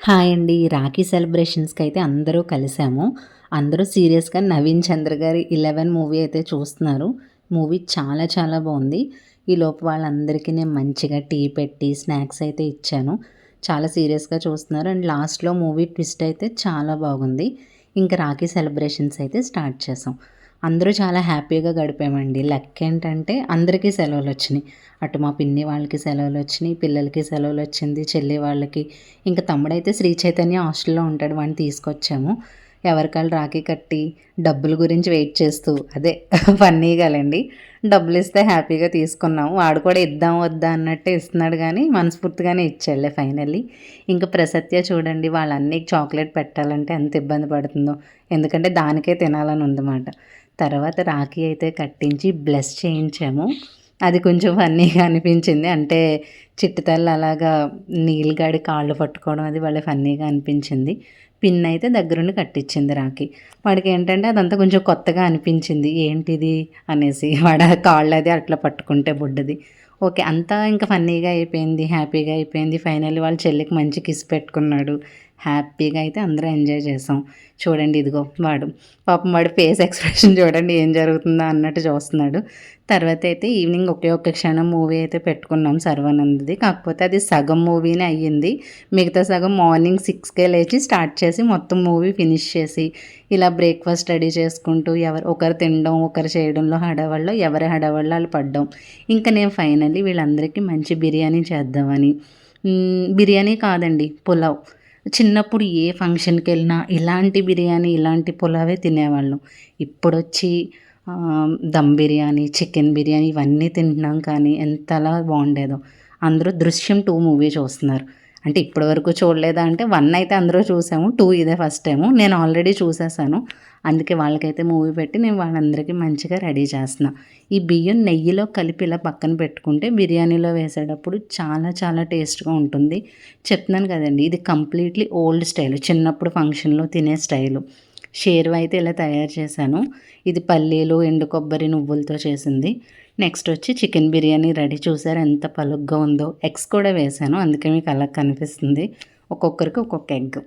Hi అండి. రాఖీ సెలబ్రేషన్స్కి అయితే అందరూ కలిసాము. అందరూ సీరియస్గా నవీన్ చంద్ర గారి ఇలెవెన్ మూవీ అయితే చూస్తున్నారు. మూవీ చాలా చాలా బాగుంది. ఈ లోపు వాళ్ళందరికీ నేను మంచిగా టీ పెట్టి స్నాక్స్ అయితే ఇచ్చాను. చాలా సీరియస్గా చూస్తున్నారు. అండ్ లాస్ట్లో మూవీ ట్విస్ట్ అయితే చాలా బాగుంది. ఇంకా రాఖీ సెలబ్రేషన్స్ అయితే స్టార్ట్ చేసాం. అందరూ చాలా హ్యాపీగా గడిపామండి. లక్ ఏంటంటే అందరికీ సెలవులు వచ్చినాయి. అటు మా పిన్ని వాళ్ళకి సెలవులు వచ్చినాయి పిల్లలకి సెలవులు వచ్చింది చెల్లి వాళ్ళకి. ఇంకా తమ్ముడైతే శ్రీ చైతన్య హాస్టల్లో ఉంటాడు వాడిని తీసుకొచ్చాము. ఎవరికాళ్ళు రాఖీ కట్టి డబ్బుల గురించి వెయిట్ చేస్తూ అదే ఫన్నీగాలండి. డబ్బులు ఇస్తే హ్యాపీగా తీసుకున్నాం వాడు కూడా ఇద్దాం వద్దా అన్నట్టే ఇస్తున్నాడు కానీ మనస్ఫూర్తిగానే ఇచ్చాడులే ఫైనల్లీ. ఇంకా ప్రసత్య చూడండి వాళ్ళన్నీ చాక్లెట్ పెట్టాలంటే ఎంత ఇబ్బంది పడుతుందో. ఎందుకంటే దానికే తినాలని ఉందన్నమాట. తర్వాత రాఖీ అయితే కట్టించి బ్లెస్ చేయించాము. అది కొంచెం ఫన్నీగా అనిపించింది. అంటే చిట్టుతల్లి అలాగా నీళ్ళగాడి కాళ్ళు పట్టుకోవడం అది వాళ్ళ ఫన్నీగా అనిపించింది. పిన్ అయితే దగ్గరుండి కట్టించింది రాకి వాడికి ఏంటంటే అదంతా కొంచెం కొత్తగా అనిపించింది. ఏంటిది అనేసి వాడ కాళ్ళు అది అట్లా పట్టుకుంటే బుడ్డది. ఓకే అంతా ఇంకా ఫన్నీగా అయిపోయింది హ్యాపీగా అయిపోయింది. ఫైనల్లీ వాళ్ళ చెల్లికి మంచి కిస్ పెట్టుకున్నాడు. హ్యాపీగా అయితే అందరూ ఎంజాయ్ చేసాం. చూడండి ఇదిగో వాడు. పాపం వాడు ఫేస్ ఎక్స్ప్రెషన్ చూడండి ఏం జరుగుతుందో అన్నట్టు చూస్తున్నాడు. తర్వాత అయితే ఈవినింగ్ ఒకే ఒక్క క్షణం మూవీ అయితే పెట్టుకున్నాం సర్వానందది. కాకపోతే అది సగం మూవీనే అయ్యింది. మిగతా సగం మార్నింగ్ సిక్స్కే లేచి స్టార్ట్ చేసి మొత్తం మూవీ ఫినిష్ చేసి ఇలా బ్రేక్ఫాస్ట్ రెడీ చేసుకుంటూ ఎవరు ఒకరు తినడం ఒకరు చేయడంలో హడవల్లో ఎవరి హడవల్లో వాళ్ళు పడ్డం. ఇంకా నేను ఫైనల్లీ వీళ్ళందరికీ మంచి బిర్యానీ చేద్దామని. బిర్యానీ కాదండి పులావ్. చిన్నప్పుడు ఏ ఫంక్షన్కి వెళ్ళినా ఇలాంటి బిర్యానీ ఇలాంటి పులావే తినేవాళ్ళం. ఇప్పుడు వచ్చి దమ్ బిర్యానీ చికెన్ బిర్యానీ ఇవన్నీ తింటున్నాం కానీ ఎంతలా బాగుండేదో. అందరూ దృశ్యం టూ మూవీ చూస్తున్నారు. అంటే ఇప్పటి వరకు చూడలేదా అంటే వన్ అయితే అందరూ చూసాము టూ ఇదే ఫస్ట్ టైము. నేను ఆల్రెడీ చూసేసాను. అందుకే వాళ్ళకైతే మూవీ పెట్టి నేను వాళ్ళందరికీ మంచిగా రెడీ చేస్తున్నా. ఈ బియ్యం నెయ్యిలో కలిపి ఇలా పక్కన పెట్టుకుంటే బిర్యానీలో వేసేటప్పుడు చాలా చాలా టేస్ట్గా ఉంటుంది. చెప్తున్నాను కదండి ఇది కంప్లీట్లీ ఓల్డ్ స్టైల్ చిన్నప్పుడు ఫంక్షన్లో తినే స్టైలు. షేర్వా అయితే ఇలా తయారు చేశాను. ఇది పల్లీలు ఎండు కొబ్బరి నువ్వులతో చేసింది. నెక్స్ట్ వచ్చి చికెన్ బిర్యానీ రెడీ. చూసారు ఎంత పలుగ్గా ఉందో. ఎగ్స్ కూడా వేసాను అందుకే మీకు అలా కనిపిస్తుంది. ఒక్కొక్కరికి ఒక్కొక్క ఎగ్.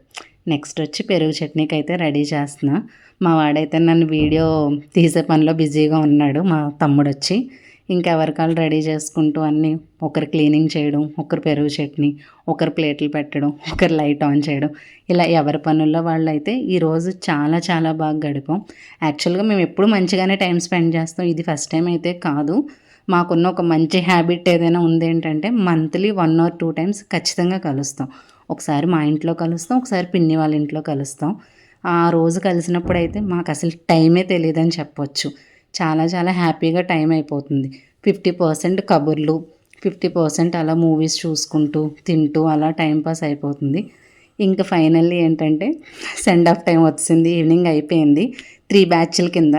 నెక్స్ట్ వచ్చి పెరుగు చట్నీకి అయితే రెడీ చేస్తున్నా. మా వాడైతే నన్ను వీడియో తీసే పనిలో బిజీగా ఉన్నాడు. మా తమ్ముడు వచ్చి ఇంకెవరికాలు రెడీ చేసుకుంటూ అన్నీ ఒకరు క్లీనింగ్ చేయడం ఒకరు పెరుగు చట్నీ ఒకరు ప్లేట్లు పెట్టడం ఒకరు లైట్ ఆన్ చేయడం. ఇలా ఎవరి పనుల్లో వాళ్ళు అయితే ఈరోజు చాలా చాలా బాగా గడిపాం. యాక్చువల్గా మేము ఎప్పుడు మంచిగానే టైం స్పెండ్ చేస్తాం. ఇది ఫస్ట్ టైం అయితే కాదు. మాకున్న ఒక మంచి హ్యాబిట్ ఏదైనా ఉంది ఏంటంటే monthly one or two times ఖచ్చితంగా కలుస్తాం. ఒకసారి మా ఇంట్లో కలుస్తాం ఒకసారి పిన్ని వాళ్ళ ఇంట్లో కలుస్తాం. ఆ రోజు కలిసినప్పుడు అయితే మాకు అసలు టైమే తెలియదని చెప్పొచ్చు. చాలా చాలా హ్యాపీగా టైం అయిపోతుంది. ఫిఫ్టీ పర్సెంట్ కబుర్లు ఫిఫ్టీ పర్సెంట్ అలా మూవీస్ చూసుకుంటూ తింటూ అలా టైంపాస్ అయిపోతుంది. ఇంకా ఫైనల్లీ ఏంటంటే సెండ్ ఆఫ్ టైం వచ్చింది ఈవినింగ్ అయిపోయింది. త్రీ బ్యాచ్ల కింద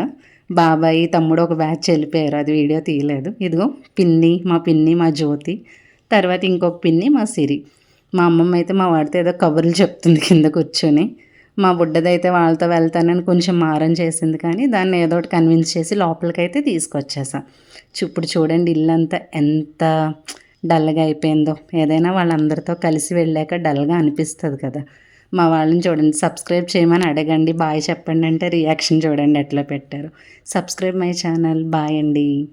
బాబాయి తమ్ముడు ఒక బ్యాచ్ వెళ్ళిపోయారు. అది వీడియో తీయలేదు. ఇదిగో పిన్ని మా పిన్ని మా జ్యోతి. తర్వాత ఇంకొక పిన్ని మా సిరి. మా అమ్మమ్మ అయితే మా వాడితో ఏదో కబుర్లు చెప్తుంది కింద కూర్చొని. మా బుడ్డదైతే వాళ్ళతో వెళ్తానని కొంచెం మారం చేసింది కానీ దాన్ని ఏదో ఒకటి కన్విన్స్ చేసి లోపలికైతే తీసుకొచ్చేసాం. ఇప్పుడు చూడండి ఇల్లంతా ఎంత డల్గా అయిపోయిందో. ఏదైనా వాళ్ళందరితో కలిసి వెళ్ళాక డల్గా అనిపిస్తుంది కదా. మా వాళ్ళని చూడండి సబ్స్క్రైబ్ చేయమని అడగండి బాయ్ చెప్పండి అంటే రియాక్షన్ చూడండి ఎట్లా పెట్టారు. సబ్స్క్రైబ్ మై ఛానల్ బాయ్ అండి.